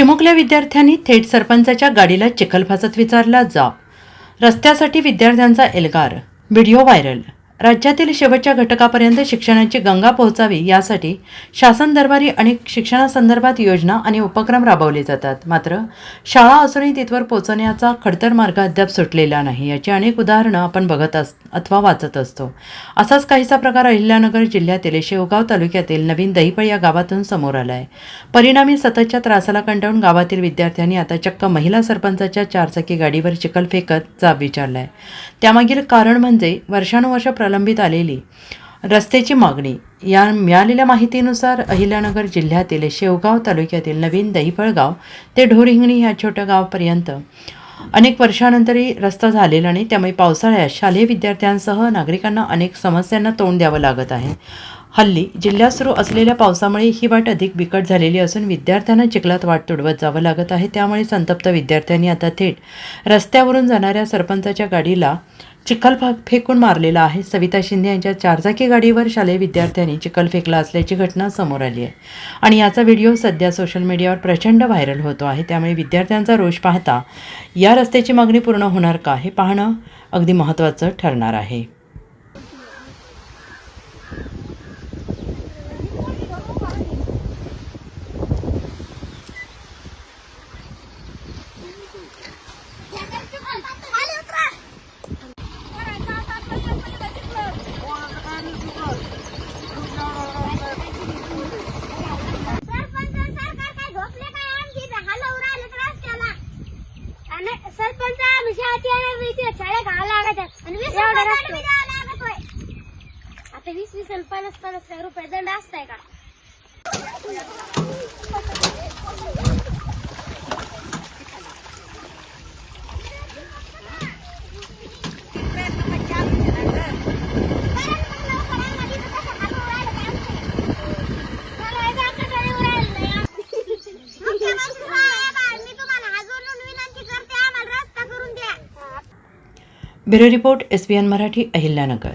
चिमुकल्या विद्यार्थ्यांनी थेट सरपंचाच्या गाडीला चिखल फासत विचारला जाब रस्त्यासाठी विद्यार्थ्यांचा एल्गार. Video viral. राज्यातील शेवटच्या घटकापर्यंत शिक्षणाची गंगा पोहोचावी यासाठी शासन दरबारी अनेक शिक्षणासंदर्भात योजना आणि उपक्रम राबवले जातात. मात्र शाळा असूनही तिथवर पोहोचण्याचा खडतर मार्ग अद्याप सुटलेला नाही. याची अनेक उदाहरणं आपण बघत अस अथवा वाचत असतो. असाच काहीसा प्रकार अहिल्यानगर जिल्ह्यातील शेवगाव तालुक्यातील नवीन दहिपळ या गावातून समोर आला आहे परिणामी सततच्या त्रासाला कंटाळून गावातील विद्यार्थ्यांनी आता चक्क महिला सरपंचाच्या चारचाकी गाडीवर चिखल फेकत जाब विचारलाय. त्यामागील कारण म्हणजे वर्षानुवर्ष प्रलंबित आलेली. रस्त्याची मागणी. या मिळालेल्या माहितीनुसार अहिल्यानगर जिल्ह्यातील शेवगाव तालुक्यातील नवीन दहिफळगाव ते ढोरहिंगणी ह्या छोट्या गावापर्यंत. अनेक वर्षानंतरही रस्ता झालेला नाही त्यामुळे पावसाळ्यात शालेय विद्यार्थ्यांसह नागरिकांना अनेक समस्यांना तोंड द्यावं लागत आहे. हल्ली जिल्ह्यात सुरू असलेल्या पावसामुळे ही वाट अधिक बिकट झालेली असून विद्यार्थ्यांना चिखलात वाट तुडवत जावं लागत आहे. त्यामुळे संतप्त विद्यार्थ्यांनी आता थेट रस्त्यावरून जाणाऱ्या सरपंचाच्या गाडीला चिखल फेकून मारलेला आहे. सविता शिंदे यांच्या चारचाकी गाडीवर शालेय विद्यार्थ्यांनी चिखल फेकला असल्याची घटना समोर आली आहे. आणि याचा व्हिडिओ सध्या सोशल मीडियावर प्रचंड व्हायरल होतो आहे. त्यामुळे विद्यार्थ्यांचा रोष पाहता या रस्त्याची मागणी पूर्ण होणार का हे पाहणं अगदी महत्त्वाचं ठरणार आहे. सरपंच आम्ही शाळेत शाळा घाला लागतात आणि वीस रुपये आता वीस वीस आणि पन्नास पन्नास रुपये दंड असताय का? Bureau report S B N Marathi Ahilyanagar.